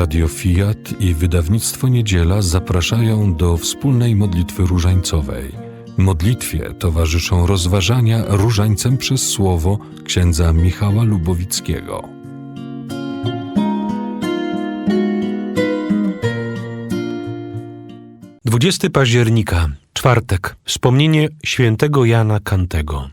Radio Fiat i wydawnictwo Niedziela zapraszają do wspólnej modlitwy różańcowej. Modlitwie towarzyszą rozważania różańcem przez słowo księdza Michała Lubowickiego. Dwudziesty października, czwartek, wspomnienie świętego Jana Kantego.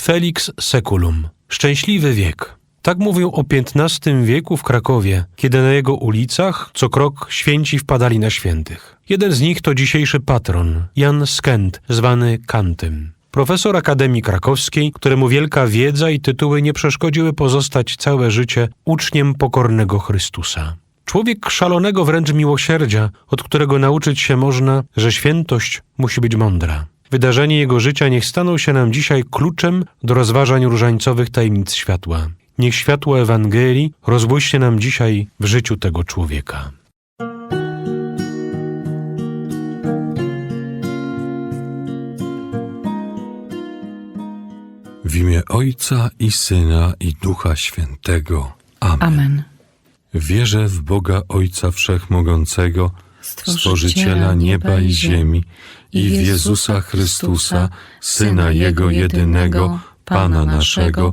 Felix Seculum, szczęśliwy wiek. Tak mówią o XV wieku w Krakowie, kiedy na jego ulicach co krok święci wpadali na świętych. Jeden z nich to dzisiejszy patron, Jan Skent, zwany Kantem. Profesor Akademii Krakowskiej, któremu wielka wiedza i tytuły nie przeszkodziły pozostać całe życie uczniem pokornego Chrystusa. Człowiek szalonego wręcz miłosierdzia, od którego nauczyć się można, że świętość musi być mądra. Wydarzenie jego życia niech staną się nam dzisiaj kluczem do rozważań różańcowych tajemnic światła. Niech światło Ewangelii rozbłyśnie nam dzisiaj w życiu tego człowieka. W imię Ojca i Syna i Ducha Świętego. Amen. Amen. Wierzę w Boga Ojca Wszechmogącego, Stworzyciela Stworzyciela nieba i ziemi i w Jezusa Chrystusa, Syna Jego jedynego, Pana naszego,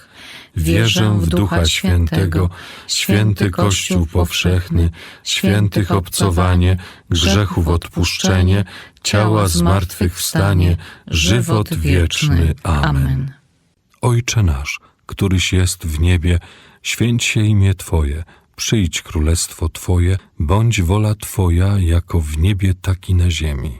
Wierzę w Ducha Świętego, święty Kościół powszechny, świętych obcowanie, grzechów odpuszczenie, ciała zmartwychwstanie, żywot wieczny. Amen. Ojcze nasz, któryś jest w niebie, święć się imię Twoje, przyjdź królestwo Twoje, bądź wola Twoja jako w niebie, tak i na ziemi.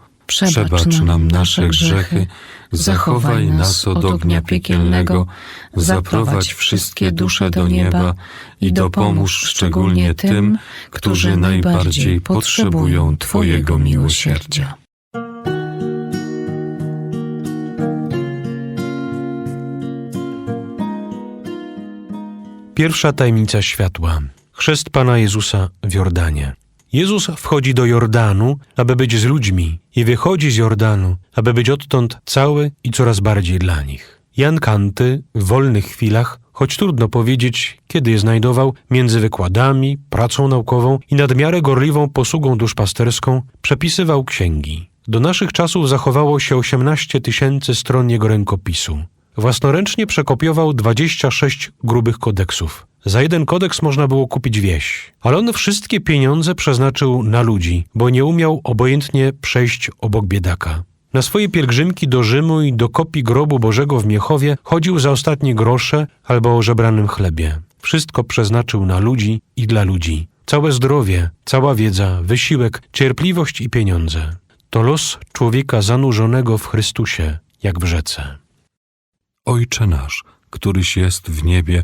przebacz nam nasze grzechy, zachowaj nas od ognia piekielnego, zaprowadź wszystkie dusze do nieba i dopomóż szczególnie tym, którzy najbardziej potrzebują Twojego miłosierdzia. Pierwsza tajemnica światła. Chrzest Pana Jezusa w Jordanie. Jezus wchodzi do Jordanu, aby być z ludźmi, i wychodzi z Jordanu, aby być odtąd cały i coraz bardziej dla nich. Jan Kanty w wolnych chwilach, choć trudno powiedzieć, kiedy je znajdował, między wykładami, pracą naukową i nadmiarę gorliwą posługą duszpasterską, przepisywał księgi. Do naszych czasów zachowało się 18 tysięcy stron jego rękopisu. Własnoręcznie przekopiował 26 grubych kodeksów. Za jeden kodeks można było kupić wieś. Ale on wszystkie pieniądze przeznaczył na ludzi, bo nie umiał obojętnie przejść obok biedaka. Na swoje pielgrzymki do Rzymu i do kopii grobu Bożego w Miechowie chodził za ostatnie grosze albo o żebranym chlebie. Wszystko przeznaczył na ludzi i dla ludzi. Całe zdrowie, cała wiedza, wysiłek, cierpliwość i pieniądze. To los człowieka zanurzonego w Chrystusie, jak w rzece. Ojcze nasz, któryś jest w niebie,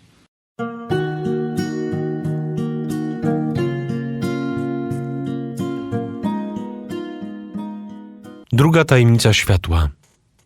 Druga tajemnica światła.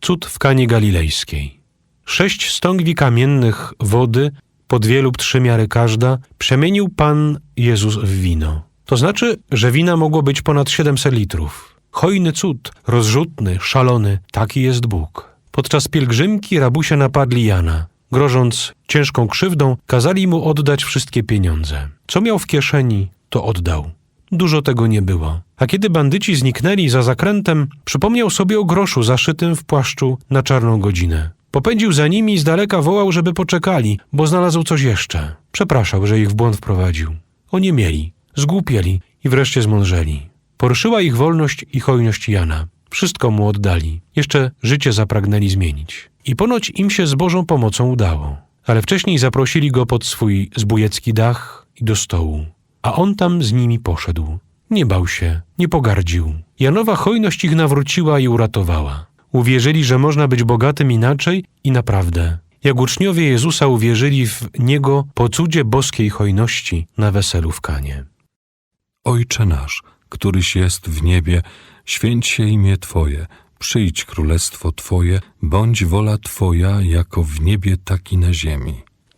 Cud w Kanie Galilejskiej. Sześć stągwi kamiennych wody, po dwie lub trzy miary każda, przemienił Pan Jezus w wino. To znaczy, że wina mogło być ponad 700 litrów. Hojny cud, rozrzutny, szalony, taki jest Bóg. Podczas pielgrzymki rabusie napadli Jana. Grożąc ciężką krzywdą, kazali mu oddać wszystkie pieniądze. Co miał w kieszeni, to oddał. Dużo tego nie było. A kiedy bandyci zniknęli za zakrętem, przypomniał sobie o groszu zaszytym w płaszczu na czarną godzinę. Popędził za nimi i z daleka wołał, żeby poczekali, bo znalazł coś jeszcze. Przepraszał, że ich w błąd wprowadził. Oni mieli, zgłupieli i wreszcie zmądrzeli. Poruszyła ich wolność i hojność Jana. Wszystko mu oddali. Jeszcze życie zapragnęli zmienić. I ponoć im się z Bożą pomocą udało. Ale wcześniej zaprosili go pod swój zbójecki dach i do stołu. A on tam z nimi poszedł. Nie bał się, nie pogardził. Janowa hojność ich nawróciła i uratowała. Uwierzyli, że można być bogatym inaczej i naprawdę. jak uczniowie Jezusa uwierzyli w Niego po cudzie boskiej hojności na weselu w Kanie. Ojcze nasz, któryś jest w niebie, święć się imię Twoje, przyjdź królestwo Twoje, bądź wola Twoja jako w niebie, tak i na ziemi.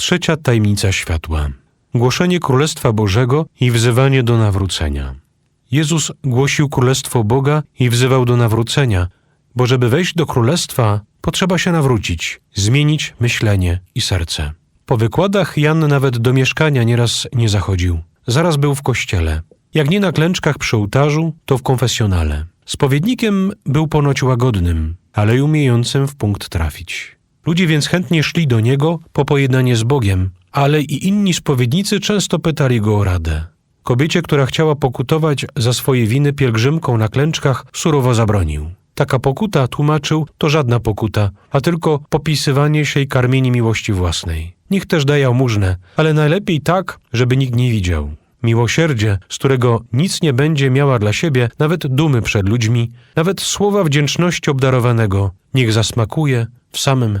Trzecia tajemnica światła. Głoszenie Królestwa Bożego i wzywanie do nawrócenia. Jezus głosił Królestwo Boga i wzywał do nawrócenia, bo żeby wejść do Królestwa, potrzeba się nawrócić, zmienić myślenie i serce. Po wykładach Jan nawet do mieszkania nieraz nie zachodził. Zaraz był w kościele. Jak nie na klęczkach przy ołtarzu, to w konfesjonale. Spowiednikiem był ponoć łagodnym, ale umiejącym w punkt trafić. Ludzie więc chętnie szli do niego po pojednanie z Bogiem, ale i inni spowiednicy często pytali go o radę. Kobiecie, która chciała pokutować za swoje winy pielgrzymką na klęczkach, surowo zabronił. Taka pokuta, tłumaczył, to żadna pokuta, a tylko popisywanie się i karmienie miłości własnej. Niech też daje jałmużnę, ale najlepiej tak, żeby nikt nie widział. Miłosierdzie, z którego nic nie będzie miała dla siebie, nawet dumy przed ludźmi, nawet słowa wdzięczności obdarowanego, niech zasmakuje w samym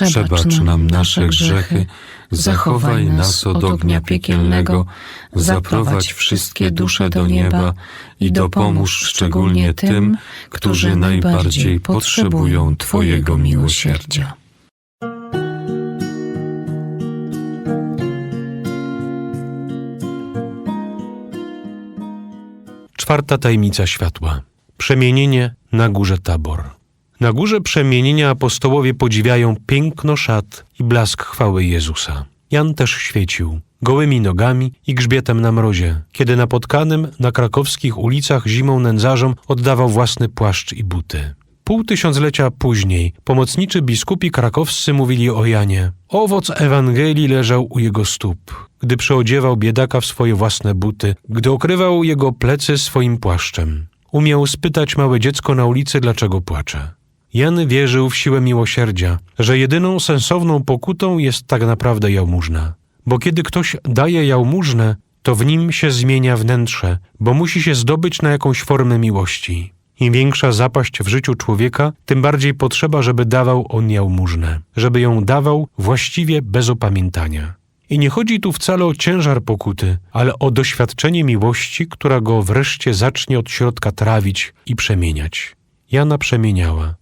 przebacz nam nasze grzechy, zachowaj nas od ognia piekielnego, zaprowadź wszystkie dusze do nieba i dopomóż szczególnie tym, którzy najbardziej potrzebują Twojego miłosierdzia. Czwarta tajemnica światła. Przemienienie na górze Tabor. Na górze przemienienia apostołowie podziwiają piękno szat i blask chwały Jezusa. Jan też świecił, gołymi nogami i grzbietem na mrozie, kiedy napotkanym na krakowskich ulicach zimą nędzarzom oddawał własny płaszcz i buty. Pół tysiąclecia później pomocniczy biskupi krakowscy mówili o Janie. Owoc Ewangelii leżał u jego stóp, gdy przeodziewał biedaka w swoje własne buty, gdy okrywał jego plecy swoim płaszczem. Umiał spytać małe dziecko na ulicy, dlaczego płacze. Jan wierzył w siłę miłosierdzia, że jedyną sensowną pokutą jest tak naprawdę jałmużna. Bo kiedy ktoś daje jałmużnę, to w nim się zmienia wnętrze, bo musi się zdobyć na jakąś formę miłości. Im większa zapaść w życiu człowieka, tym bardziej potrzeba, żeby dawał on jałmużnę, żeby ją dawał właściwie bez opamiętania. I nie chodzi tu wcale o ciężar pokuty, ale o doświadczenie miłości, która go wreszcie zacznie od środka trawić i przemieniać. Jana przemieniała.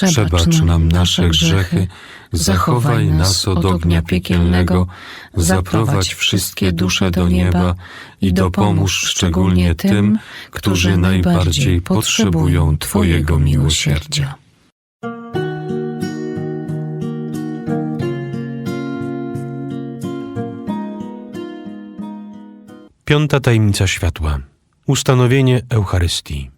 przebacz nam nasze grzechy, zachowaj nas od ognia piekielnego, zaprowadź wszystkie dusze do nieba i dopomóż szczególnie tym, którzy najbardziej potrzebują Twojego miłosierdzia. Piąta tajemnica światła. Ustanowienie Eucharystii.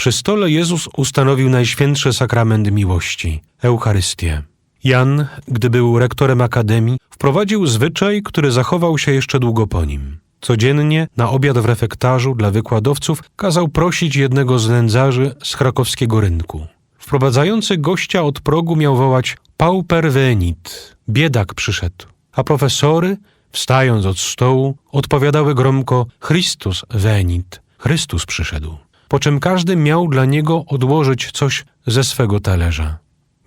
Przy stole Jezus ustanowił najświętszy sakrament miłości Eucharystię. Jan, gdy był rektorem akademii, wprowadził zwyczaj, który zachował się jeszcze długo po nim. Codziennie na obiad w refektarzu dla wykładowców kazał prosić jednego z nędzarzy z krakowskiego rynku. Wprowadzający gościa od progu miał wołać pauper venit, biedak przyszedł, a profesory, wstając od stołu, odpowiadały gromko Chrystus venit, Chrystus przyszedł, po czym każdy miał dla niego odłożyć coś ze swego talerza.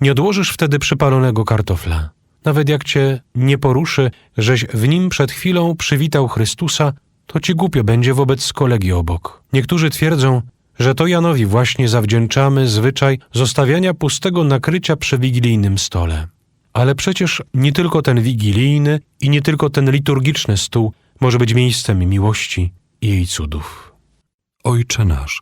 Nie odłożysz wtedy przypalonego kartofla. Nawet jak cię nie poruszy, żeś w nim przed chwilą przywitał Chrystusa, to ci głupio będzie wobec kolegi obok. Niektórzy twierdzą, że to Janowi właśnie zawdzięczamy zwyczaj zostawiania pustego nakrycia przy wigilijnym stole. Ale przecież nie tylko ten wigilijny i nie tylko ten liturgiczny stół może być miejscem miłości i jej cudów. Ojcze nasz,